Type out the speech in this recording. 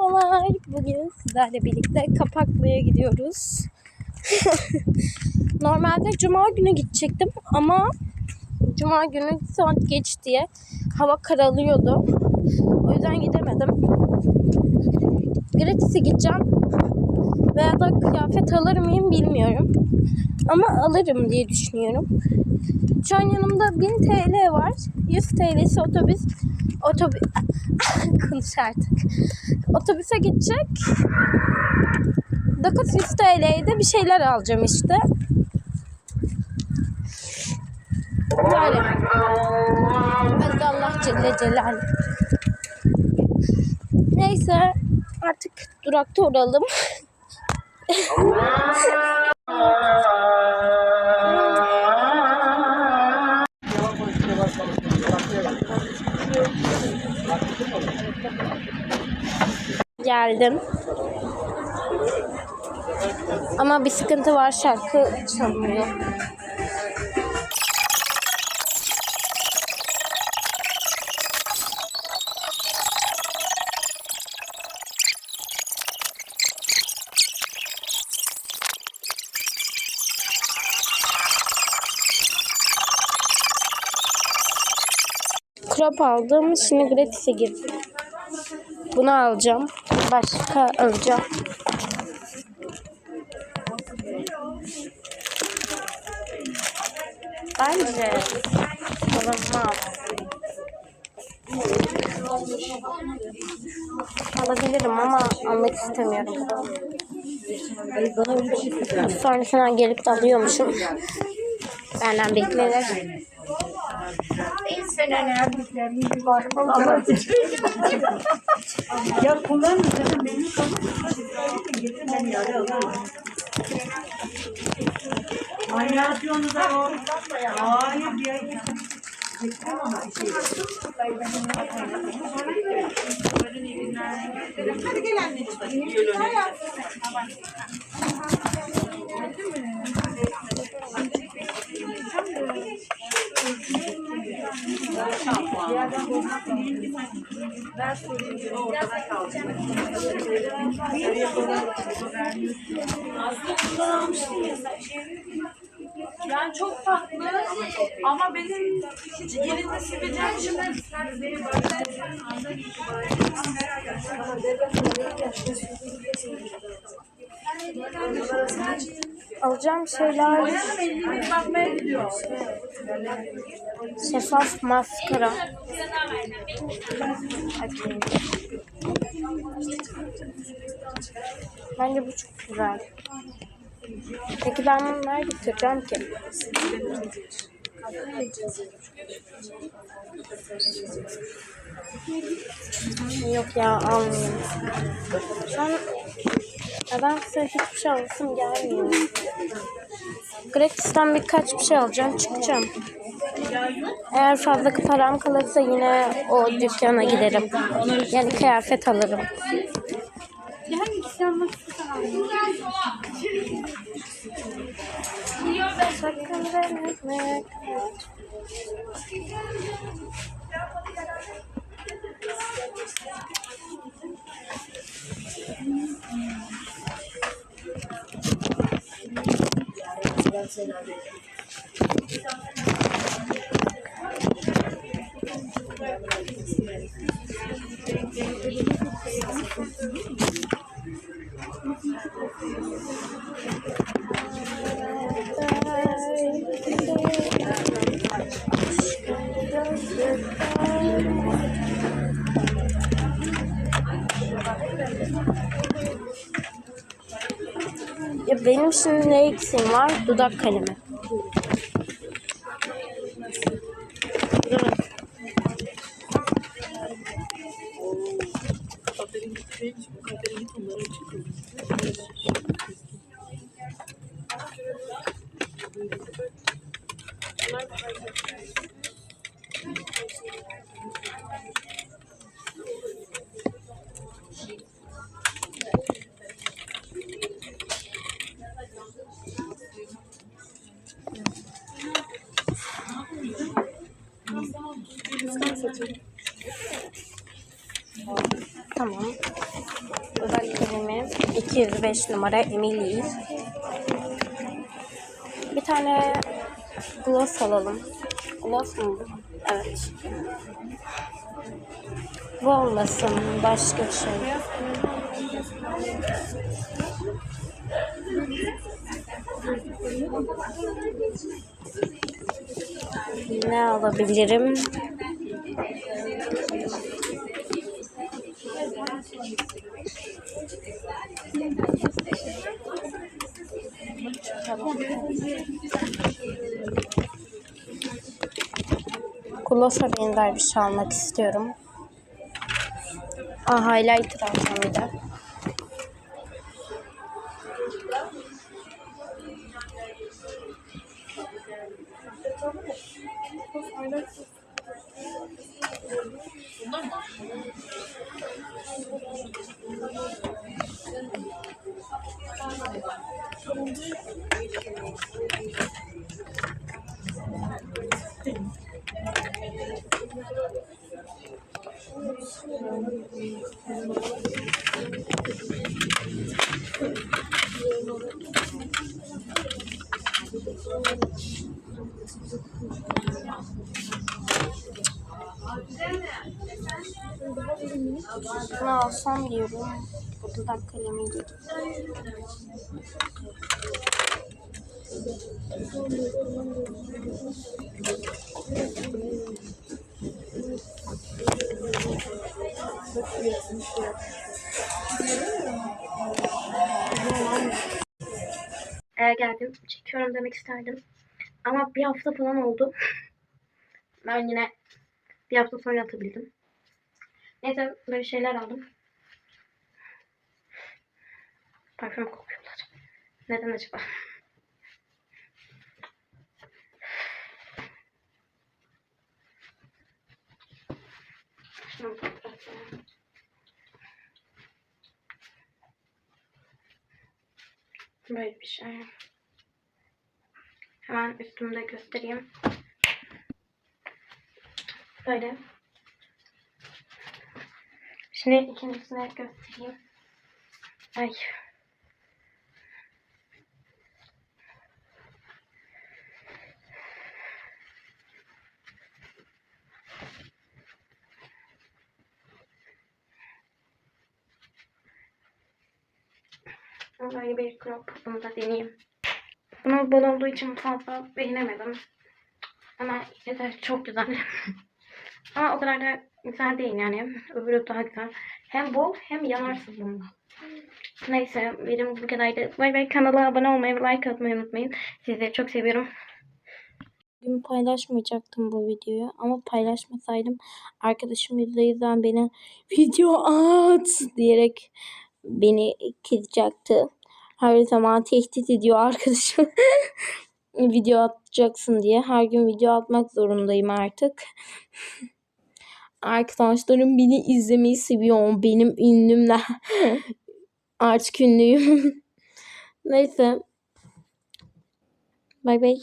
Merhabalar. Bugün sizlerle birlikte Kapaklı'ya gidiyoruz. Normalde Cuma günü gidecektim ama Cuma günü saat geç diye hava karalıyordu. O yüzden gidemedim. Gratis'e gideceğim. Veya da kıyafet alır mıyım bilmiyorum. Ama alırım diye düşünüyorum. Şu an yanımda 1000 TL var. 100 TL'si otobüs. Otobüs... Konuş artık. Otobüse gidecek. 900 TL'ye de bir şeyler alacağım işte. Böyle. Hadi Allah Celle Celaluhu. Neyse artık durakta uğralım. Geldim. Ama bir sıkıntı var şarkı çalmıyor. Crop aldım. Şimdi gratis'e girdim. Bunu alacağım. Başka alacağım. Bence alınmaz. Alabilirim ama almak istemiyorum. Sonra sana gelip de alıyormuşum. Benden beklenir. Ya kullanın dedim benim kanım getir ben yarı alırım. Manyasyonu da o. Hayır bir ay getirdim ama şey. Hadi gel anneciğim. Yani çok tatlı ama benim hiç elinde sileceğim şimdi. Alacağım şeyler şeffaf maskara. Bence bu çok güzel. Peki ben bunu nereye götüreceğim ki? Yok ya almayayım. Şu an nedense hiçbir şey alasım gelmiyor. Gratis'ten birkaç bir şey alacağım çıkacağım. Eğer fazla param kalırsa yine o dükkana giderim. Yani kıyafet alırım. Sakın Ya benim şimdi ne eksiğim var? Dudak kalemi. Tamam. 205 numara Emily. Bir tane gloss alalım. Gloss mu? Evet. Bu olmasın. Başka bir şey. Ne alabilirim? Gloss'a benzer bir şey almak istiyorum. Aa, highlighter alacağım bir de. Ne alsam diyorum. Bu dudak kalemiyle. Eve geldim. Çekiyorum demek isterdim. Ama bir hafta falan oldu. Ben yine bir hafta sonra atabildim. Neyse böyle şeyler aldım. Parfüm kokuyorlar. Neden acaba? Böyle bir şey. Hemen üstümde göstereyim. Böyle. Şimdi ikincisini göstereyim. Ay. Böyle bir crop. Bunu da deneyeyim. Bunu bol olduğu için fazla beğenemedim. Ama yeter çok güzel. Ama o kadar da güzel değil yani. Öbürü daha güzel. Hem bol hem yanarsız bunda. Neyse benim bu kadardı. Bay bay kanala abone olmayı ve like atmayı unutmayın. Sizleri çok seviyorum. Bugün paylaşmayacaktım bu videoyu ama paylaşmasaydım arkadaşım %100'den beni video at diyerek beni kızacaktı. Her zaman tehdit ediyor arkadaşım. video atacaksın diye. Her gün video atmak zorundayım artık. Arkadaşlarım beni izlemeyi seviyor. Benim ünlümle. Artık ünlüyüm. Neyse. Bay bay.